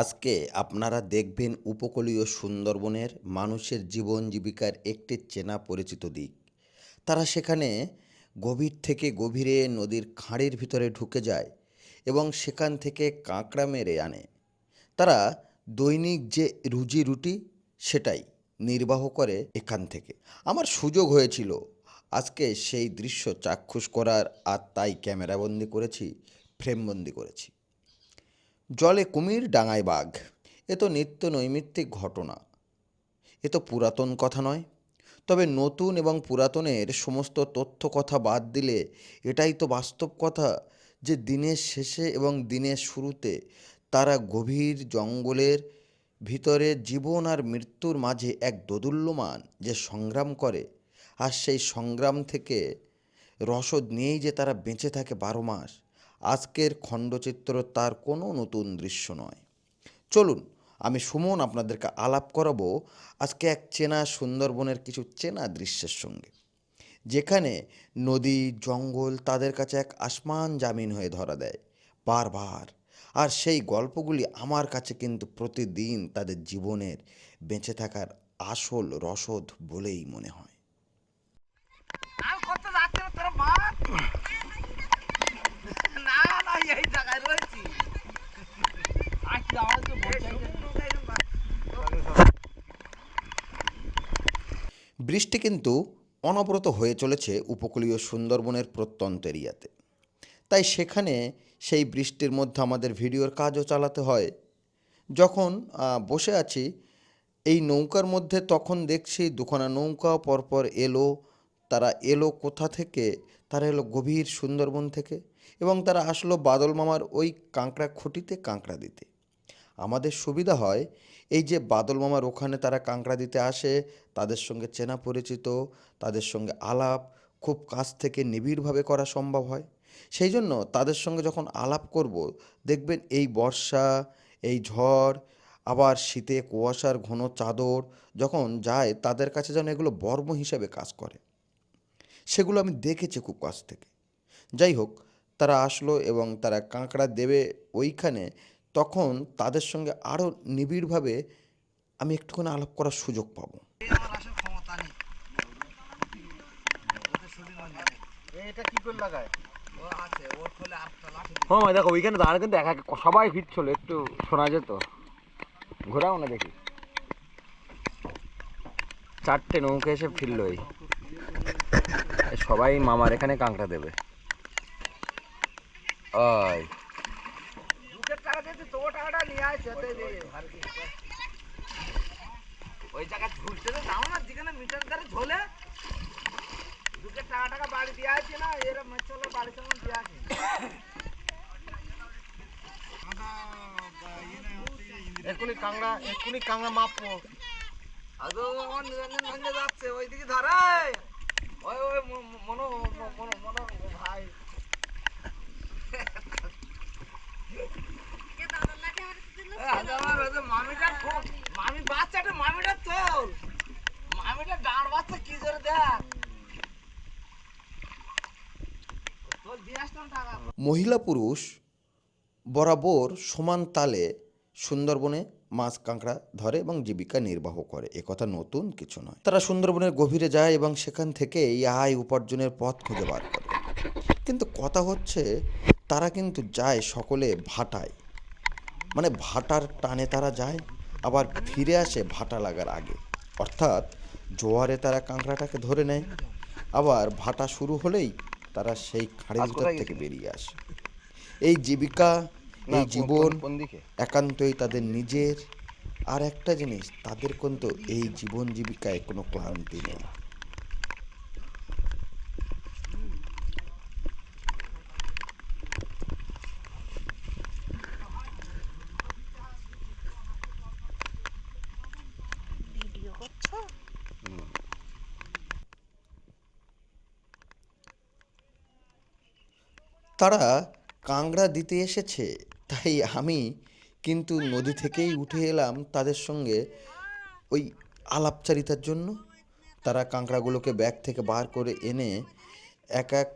আজকে আপনারা দেখবেন উপকূলীয় সুন্দরবনের মানুষের জীবন জীবিকার একটি চেনা পরিচিত দিক। তারা সেখানে গভীর থেকে গভীরে নদীর খাঁড়ির ভিতরে ঢুকে যায় এবং সেখান থেকে কাঁকড়া মেরে আনে। তারা দৈনিক যে রুজি রুটি, সেটাই নির্বাহ করে এখান থেকে। আমার সুযোগ হয়েছিল। আজকে সেই দৃশ্য চাক্ষুষ করার আর তাই ক্যামেরাবন্দি করেছি, ফ্রেমবন্দি করেছি। জলে কুমির ডাঙায় বাঘ। এ তো নিত্য নৈমিত্তিক ঘটনা। এ তো পুরাতন কথা নয়। তবে নতুন এবং পুরাতনের সমস্ত তথ্য কথা বাদ দিলে এটাই তো বাস্তব কথা যে দিনের শেষে এবং দিনের শুরুতে তারা গভীর জঙ্গলের ভিতরে জীবন আর মৃত্যুর মাঝে এক দোদুল্যমান যে সংগ্রাম করে, আর সেই সংগ্রাম থেকে রসদ নিয়েই যে তারা বেঁচে থাকে বারো মাস আজকের খণ্ডচিত্র তার কোনো নতুন দৃশ্য নয়। চলুন, আমি সুমন আপনাদেরকে আলাপ করাবো আজকে এক চেনা সুন্দরবনের কিছু চেনা দৃশ্যের সঙ্গে। যেখানে নদী, জঙ্গল তাদের কাছে এক আসমান জামিন হয়ে ধরা দেয় বারবার। আর সেই গল্পগুলি আমার কাছে কিন্তু প্রতিদিন তাদের জীবনের বেঁচে থাকার আসল রসদ বলেই মনে হয় আর কত যাচ্ছে না তোরা মার না না এই জায়গায় রয়েছি আর কি আমার তো বৃষ্টি কিন্তু অনবরত হয়ে চলেছে উপকূলীয় সুন্দরবনের প্রত্যন্ত এরিয়াতে। তাই সেখানে সেই বৃষ্টির মধ্যে আমাদের ভিডিওর কাজও চালাতে হয়। যখন বসে আছি, এই নৌকার মধ্যে তখন দেখছি দুখানা নৌকা, পরপর এলো, তারা এলো কোথা থেকে? তারা এলো গভীর সুন্দরবন থেকে। এবং তারা আসলো বাদল মামার ওই কাঁকড়া খুঁটিতে কাঁকড়া দিতে। আমাদের সুবিধা হয় এই যে বাদল মামার ওখানে তারা কাঁকড়া দিতে আসে, তাদের সঙ্গে চেনা পরিচিত, তাদের সঙ্গে আলাপ, খুব কাছ থেকে নিবিড়ভাবে করা সম্ভব হয়। সেই জন্য তাদের সঙ্গে যখন আলাপ করব, দেখবেন এই বর্ষা, এই ঝড়, আবার শীতে কুয়াশার ঘন চাদর যখন যায়, তাদের কাছে যেন এগুলো বর্ম হিসাবে কাজ করে। সেগুলো আমি দেখেছি খুব কাছ থেকে। যাই হোক তারা আসলো এবং তারা কাঁকড়া দেবে ওইখানে তখন তাদের সঙ্গে আরও নিবিড়ভাবে আমি একটুখানি আলাপ করার সুযোগ পাবো। আমার আসল ক্ষমতা নেই ওদের শরীর এটা কি করে লাগায়? ও আছে ওর খোলে আটটা লাঠি ও মা দেখো ওইখানে দাঁড়ানো কিন্তু একা সবাই ফিরছিল একটু শোনা যেত। ঘোরাও না দেখি। চারটে নৌকা এসে ফিরলো এই সবাই মামার এখানে কাঁকড়া দেবে। ওই। ওই জায়গা ঝুলতে তো যাও না যেখানে মিটার ঝোলে। দুটো টাকা টাকা বাড়ি দিয়ে আছে না এরা বাড়ি সঙ্গে দিয়ে আছে এক্ষুনি মাপবো আদৌ আমার নিরঞ্জন যাচ্ছে ওইদিকে ধরাই ওই মনো মনো মনো ভাই এ, আজ আমার ওই যে মহিলা পুরুষ বরাবর সমান তালে সুন্দরবনে মাছ কাঁকড়া ধরে এবং জীবিকা নির্বাহ করে। একথা নতুন কিছু নয়। তারা সুন্দরবনের গভীরে যায় এবং সেখান থেকে এই আয় উপার্জনের পথ খুঁজে বার করে। কিন্তু কথা হচ্ছে, তারা কিন্তু যায় সকলে ভাটায়। মানে ভাটার টানে তারা যায় আবার ফিরে আসে ভাটা লাগার আগে। অর্থাৎ জোয়ারে তারা কাঁকড়াটাকে ধরে নেয় আবার ভাটা শুরু হলেই তারা সেই খাঁড়ির ভিতর থেকে বেরিয়ে আসে। এই জীবিকা এই জীবন একান্তই তাদের নিজের। আর একটা জিনিস তাদের কিন্তু এই জীবন জীবিকায় কোনো ক্লান্তি নেই। তারা কাংড়া দিতে এসেছে, তাই আমি কিন্তু নদী থেকেই উঠে এলাম তাদের সঙ্গে ওই আলাপচারিতার জন্য। তারা কাঁকড়াগুলোকে ব্যাগ থেকে বার করে এনে এক এক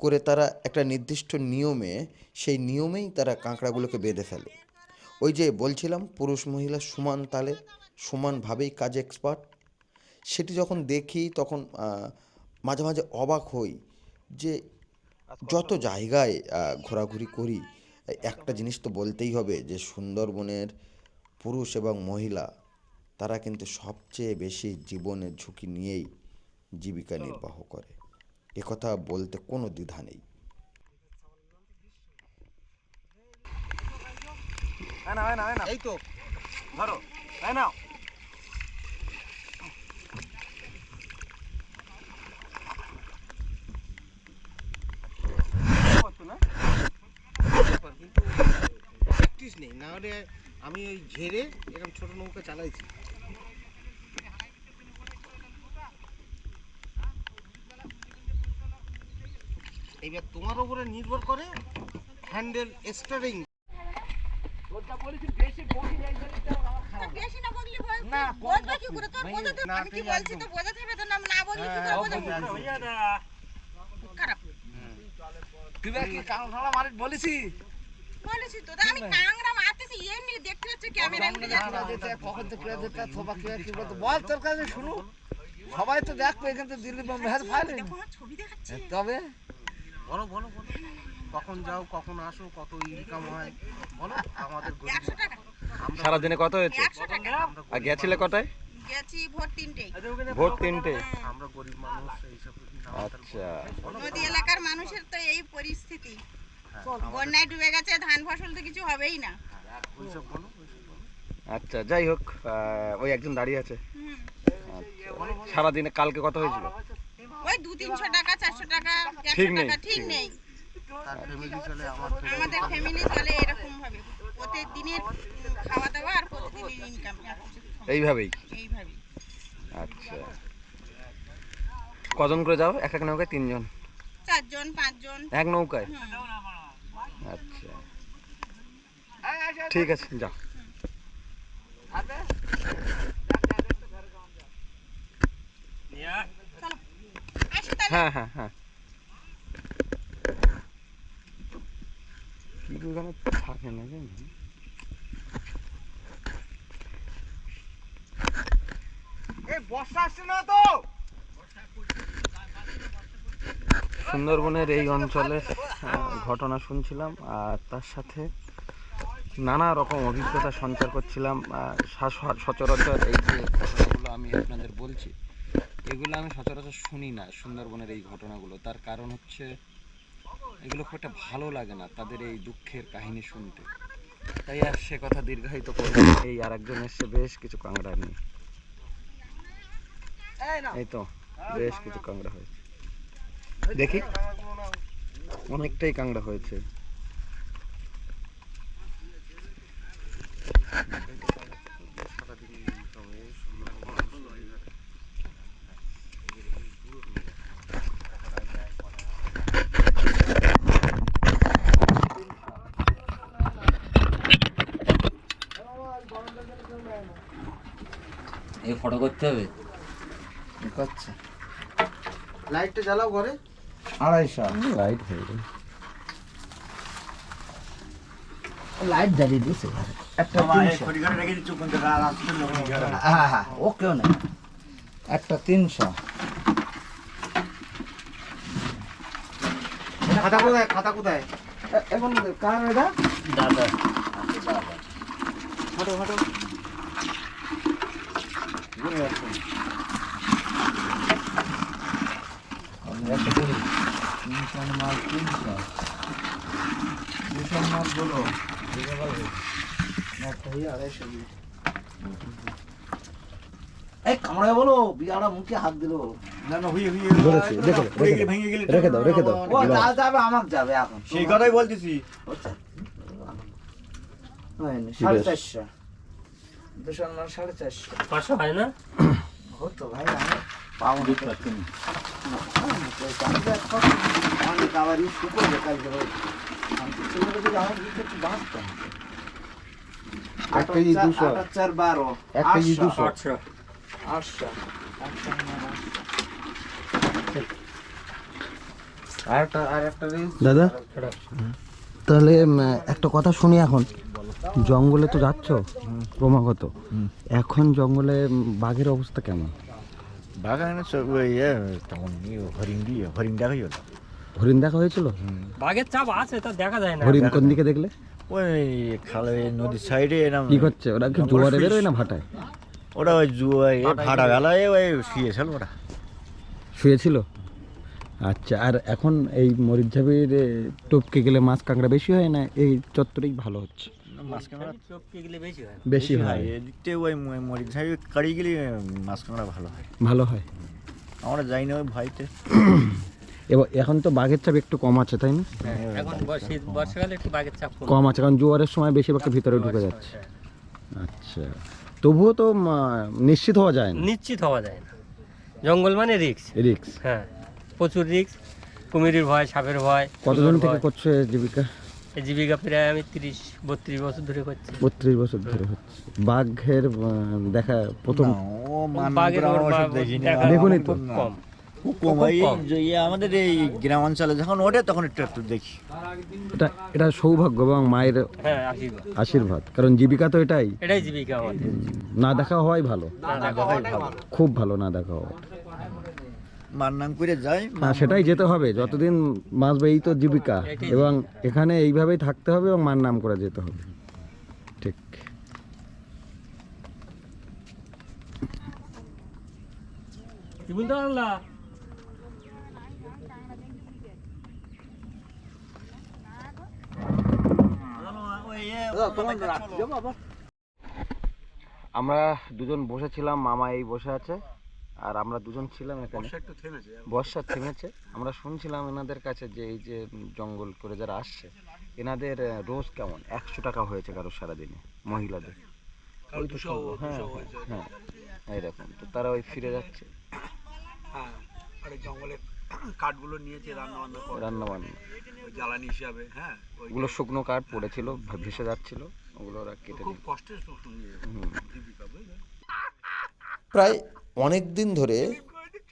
করে তারা একটা নির্দিষ্ট নিয়মে, সেই নিয়মেই তারা কাঁকড়াগুলোকে বেঁধে ফেলে। ওই যে বলছিলাম, পুরুষ মহিলা সমান তালে, সমানভাবেই কাজে এক্সপার্ট সেটি যখন দেখি তখন মাঝে মাঝে অবাক হই যে যত জায়গায় ঘোরাঘুরি করি একটা জিনিস তো বলতেই হবে যে সুন্দরবনের পুরুষ এবং মহিলা তারা কিন্তু সবচেয়ে বেশি জীবনের ঝুঁকি নিয়েই জীবিকা নির্বাহ করে। একথা বলতে কোনো দ্বিধা নেই। এই তো। ধরো। প্র্যাকটিস নেই। না হলে আমি ওই ঝেড়ে এরকম ছোট নৌকা চালাইছি। এইবার তোমার উপরে নির্ভর করে হ্যান্ডেল স্টারিং। বেশি না তুই কি কাঁকড়া মারি বলেছি? বলেছি তো, তা আমি কাংড়া মারতেছি, এমনি দেখতে পাচ্ছি ক্যামেরা এমনি দেখতে কখন তো কিরা দিতে থোপা কিরা কি বলতো বল তোর কাছে শুনু। সবাই তো দেখবে এখানে তো দিল্লি বোম্বে হাত ফাইলে ছবি দেখাচ্ছে। তবে? বলো বলো বলো। কখন যাও কখন আসো কত ইনকাম হয় বলো আমাদের সারাদিনে কত হয়েছে? একশো টাকা। আর গেছিলে কটায়? গেছি ভোর তিনটেই। ভোর তিনটে। আমরা গরিব মানুষ এইসব আচ্ছা। নদী এলাকার মানুষের তো এই পরিস্থিতি। বন্যায় ডুবে গেছে ধান ফসল তো কিছু হবেই না। আচ্ছা যাই হোক ওই একজন দাঁড়িয়ে আছে। আচ্ছা সারাদিনে কালকে কত হয়েছিল? ওই দু তিনশো টাকা চারশো টাকা ঠিক নেই, ঠিক নেই। আমাদের ফ্যামিলি চলে এরকম ভাবে। প্রতিদিনের খাওয়া দাওয়া আর প্রতিদিনের ইনকাম এইভাবেই? এইভাবে আচ্ছা। কজন করে যাও? এক এক নৌকায় তিনজন? চারজন পাঁচজন। এক নৌকায়। আচ্ছা। ঠিক আছে যাও। চলো হ্যাঁ হ্যাঁ হ্যাঁ। কি ওখানে থাকে না জানি। এই বর্ষা আসছে না তো? সুন্দরবনের এই অঞ্চলের আহ, ঘটনা শুনছিলাম আর তার সাথে নানা রকম অভিজ্ঞতা সঞ্চার করছিলাম সচরাচর এই যে ঘটনাগুলো আমি আপনাদের বলছি এগুলো আমি সচরাচর শুনি না সুন্দরবনের এই ঘটনাগুলো। তার কারণ হচ্ছে এগুলো খুব একটা ভালো লাগে না তাদের এই দুঃখের কাহিনী শুনতে। তাই আর সে কথা দীর্ঘায়িত করব এই আর একজন এসছে বেশ কিছু কাংড়া নিয়ে। এই তো বেশ কিছু কাঁকড়া হয়েছে। দেখি। অনেকটাই কাংড়া হয়েছে। এই ফটো করতে হবে? করছে। লাইটটা জ্বালাও ঘরে। আড়াইশো। লাইট হয়ে লাইট জ্বালিয়ে দিয়েছে একটা তিনশো। হ্যাঁ হ্যাঁ কেউ একটা তিনশো। খাতা কোথায়? খাতা কোথায়? এখন কার এটা? দাদা হাঁটো হাঁটো একটা করি তিনশো মাল তিনশো দুশো মাল দিতে পারবে একটা হয়ে আড়াইশো এই কামড়ায় বলো বিয়ারা মুখে হাত দিল। না না হুই হুই রেখে দাও, রেখে দাও। ভেঙে গেলে রেখে দাও রেখে দাও ও যা যাবে আমার যাবে এখন। সেই কথাই বলতেছি। হয়নি, সাড়ে চারশো। দুশো সাড়ে চারশো। পাঁচশো হয় না? হতো ভাই আমি। অনেক আবার বাঁচতাম এক কেজি দুশো। চার বারো। এক কেজি দুশো। আটশো। আটশো। দাদা? তাহলে একটা কথা শুনি এখন। জঙ্গলে তো যাচ্ছ ক্রমাগত। এখন জঙ্গলে বাঘের অবস্থা কেমন? বাগানে সব ওই ইয়ে তখন হরিণ দিয়ে হরিণ দেখাই হলো হরিণ দেখা হয়েছিল? বাঘের চাপ আছে তা দেখা যায় না। হরিণ কোন দিকে দেখলে? ওই খালে নদীর সাইডে এরম কি করছে? ওরা কি জোয়ারে বেরোয় না ভাটায়? ওরা ওই জুয়াই ভাড়া বেলায় ওই শুয়েছিল ওরা। শুয়েছিল? আচ্ছা আর এখন এই মরিচঝাপির এ, টপকে গেলে মাছ কাঁকড়া বেশি হয় না? এই চত্বরেই ভালো হচ্ছে। মাছ কাঁকড়া? বেশি হয়। বেশি হয়। এদিকতে ওই ম- মরিচ ঝাই কাড়ি গেলে মাছ কাঁকড়া ভালো হয়। ভালো হয়। আমরা যাই না ওই ভয়তে। এবার এখন তো বাঘের চাপ একটু কম আছে তাই না? এখন শীত বর্ষাকালে একটু বাঘের চাপ কম। আছে কারণ জোয়ারের সময় বেশিরভাগটা ভিতরে ঢুকে যাচ্ছে। আচ্ছা তবুও তো নিশ্চিত হওয়া যায় না। নিশ্চিত হওয়া যায় না। জঙ্গল মানে রিক্স রিক্স হ্যাঁ প্রচুর রিক্স কুমিরের ভয় সাপের ভয়। কতজন থেকে। করছ জীবিকা? এই জীবিকা প্রায় আমি তিরিশ বত্রিশ বছর ধরে করছি। বত্রিশ বছর ধরে হচ্ছে। বাঘের দেখা প্রথম বাঘের দেখুনই তো। কম। ইয়ে আমাদের এই গ্রাম অঞ্চলে যখন ওঠে তখন একটু একটু দেখি। এটা এটা সৌভাগ্য এবং মায়ের হ্যাঁ আশীর্বাদ। আশীর্বাদ। কারণ জীবিকা তো এটাই। এটাই জীবিকা না দেখা হওয়াই ভালো। না দেখা হয় ভালো। খুব ভালো না দেখা হওয়া। মার করে যাই হ্যাঁ সেটাই যেতে হবে। যতদিন বাঁচবে এই তো জীবিকা। এবং এখানে এইভাবেই থাকতে হবে এবং মার নাম করে যেতে হবে। ঠিক। আমরা দুজন বসেছিলাম মামা এই বসে আছে। আর আমরা দুজন ছিলাম এখানে। বর্ষা থেমেছে। আমরা শুনছিলাম এনাদের কাছে যে এই যে জঙ্গল করে যারা আসছে এনাদের রোজ কেমন? একশো টাকা হয়েছে কারও সারাদিনে মহিলাদের। ওই তো হ্যাঁ হ্যাঁ হ্যাঁ এইরকম। তো তারা ওই ফিরে যাচ্ছে। হ্যাঁ আর কাঠগুলো নিয়েছে রান্না বান্না করে রান্না বান্না ওই জ্বালানি হিসাবে হ্যাঁ ওগুলো শুকনো কাঠ পড়েছিল ভেসে যাচ্ছিল ওগুলো ওরা কেটে খুব বুঝলে? প্রায় অনেক দিন ধরে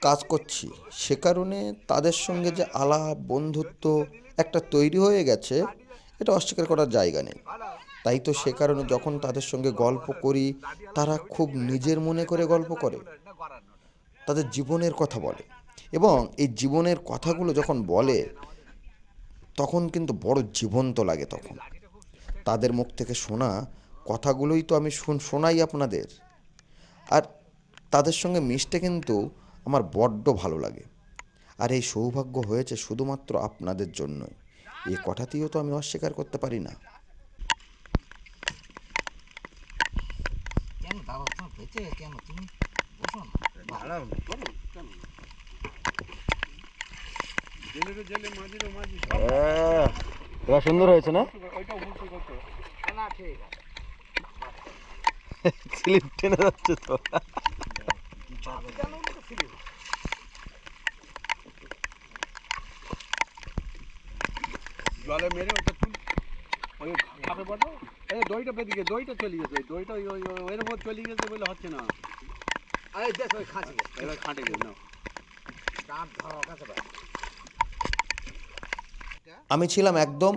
কাজ করছি। সে কারণে তাদের সঙ্গে যে আলাপ, বন্ধুত্ব একটা তৈরি হয়ে গেছে, এটা অস্বীকার করার জায়গা নেই। তাই তো সে কারণে যখন তাদের সঙ্গে গল্প করি, তারা খুব নিজের মনে করে গল্প করে, তাদের জীবনের কথা বলে এবং এই জীবনের কথাগুলো যখন বলে, তখন কিন্তু বড় জীবন্ত লাগে তখন। তাদের মুখ থেকে শোনা কথাগুলোই তো আমি শুন শোনাই আপনাদের। আর তাদের সঙ্গে মিশতে কিন্তু আমার বড্ড ভালো লাগে। আর এই সৌভাগ্য হয়েছে শুধুমাত্র আপনাদের জন্যই। এই কথাটিও তো আমি অস্বীকার করতে পারি না। কেন দাদা তোমার হয়েছে কেন তুমি? বসো না। এরা সুন্দর হয়েছে না? না স্লিপ টেনে যাচ্ছে তো। জলে মেরে ওটা তুল। ওই খাপে পড়ল এই দইটা বেদিকে দইটা চলে গেছে ওই দইটা ওই ওই এর উপর চলে গেছে বলে হচ্ছে না। আরে দেখ ওই খাঁচি এবার খাটে গেছে না দাঁত ধরা কাছে ভাই। আমি ছিলাম একদম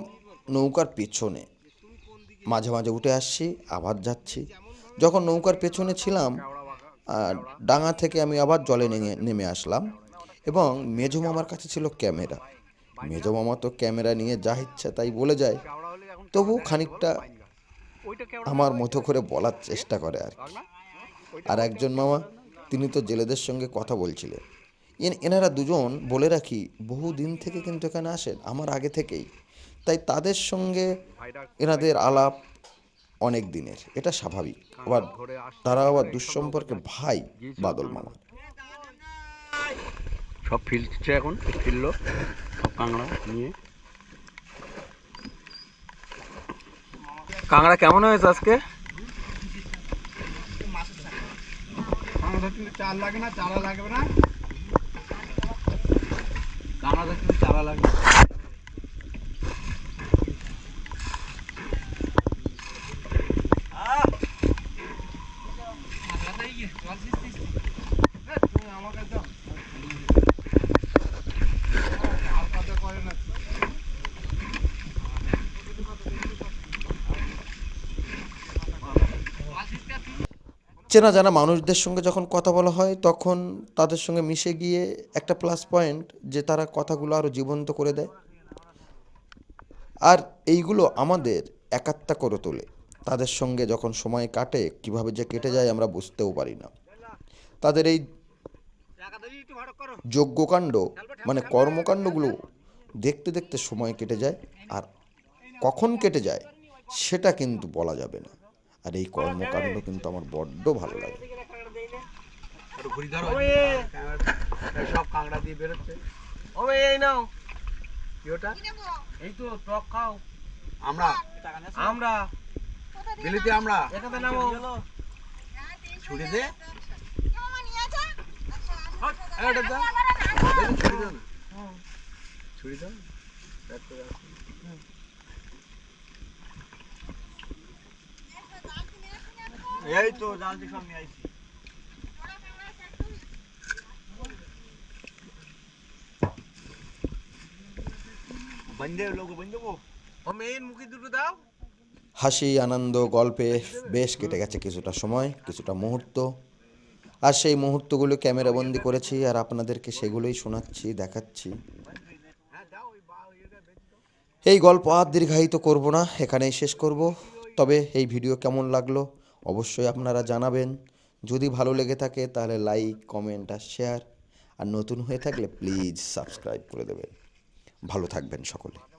নৌকার পেছনে। মাঝে মাঝে উঠে আসছি আবার যাচ্ছি। যখন নৌকার পেছনে ছিলাম ডাঙা থেকে আমি আবার জলে নেমে নেমে আসলাম এবং মেজো মামার কাছে ছিল ক্যামেরা। মেজো মামা তো ক্যামেরা নিয়ে যা ইচ্ছা তাই বলে যায় তবু খানিকটা আমার মতো করে বলার চেষ্টা করে আর কি। আর একজন মামা, তিনি তো জেলেদের সঙ্গে কথা বলছিলেন। এন- এনারা দুজন বলে রাখি, বহু দিন থেকে কিন্তু এখানে আসেন, আমার আগে থেকেই। তাই তাদের সঙ্গে এনাদের আলাপ অনেক দিনের। এটা স্বাভাবিক। আবার তারা আবার দুঃসম্পর্কে ভাই বাদল মামা। সব ফিরছে এখন ফিরলো। সব কাঁকড়া নিয়ে। কাঁকড়া কেমন হয়েছে আজকে? চাল লাগে না চারা লাগবে না। ধরতে চারা লাগবে চেনা জানা মানুষদের সঙ্গে যখন কথা বলা হয়, তখন তাদের সঙ্গে মিশে গিয়ে একটা প্লাস পয়েন্ট যে তারা কথাগুলো আরও জীবন্ত করে দেয়। আর এইগুলো আমাদের একাত্তা করে তোলে। তাদের সঙ্গে যখন সময় কাটে, কীভাবে যে কেটে যায় আমরা বুঝতেও পারি না। তাদের এই যজ্ঞকাণ্ড মানে কর্মকাণ্ডগুলো দেখতে দেখতে সময় কেটে যায়, আর কখন কেটে যায়, সেটা কিন্তু বলা যাবে না। আর এই কর্মকাণ্ড কিন্তু আমার বড্ড ভালো লাগে সব কাঁকড়া দিয়ে বেরোচ্ছে এই নাও কি ওটা এই তো টক খাও আমরা আমরা বিলিতে আমরা এখানে নামো ছুটি দে আসা দাও ছুটি দাও না ছুটি দাও দেখ তো, দেখ তো। এই তো সব নিয়ে আইছি। হাসি আনন্দ গল্পে বেশ কেটে গেছে কিছুটা সময় কিছুটা মুহূর্ত। আর সেই মুহূর্তগুলো ক্যামেরাবন্দি করেছি আর আপনাদেরকে সেগুলোই শোনাচ্ছি দেখাচ্ছি। এই গল্প আর দীর্ঘায়িত করব না এখানেই শেষ করব। তবে এই ভিডিও কেমন লাগল অবশ্যই আপনারা জানাবেন। যদি ভালো লেগে থাকে তাহলে লাইক কমেন্ট আর শেয়ার আর নতুন হয়ে থাকলে প্লিজ সাবস্ক্রাইব করে দেবেন। ভালো থাকবেন সকলে।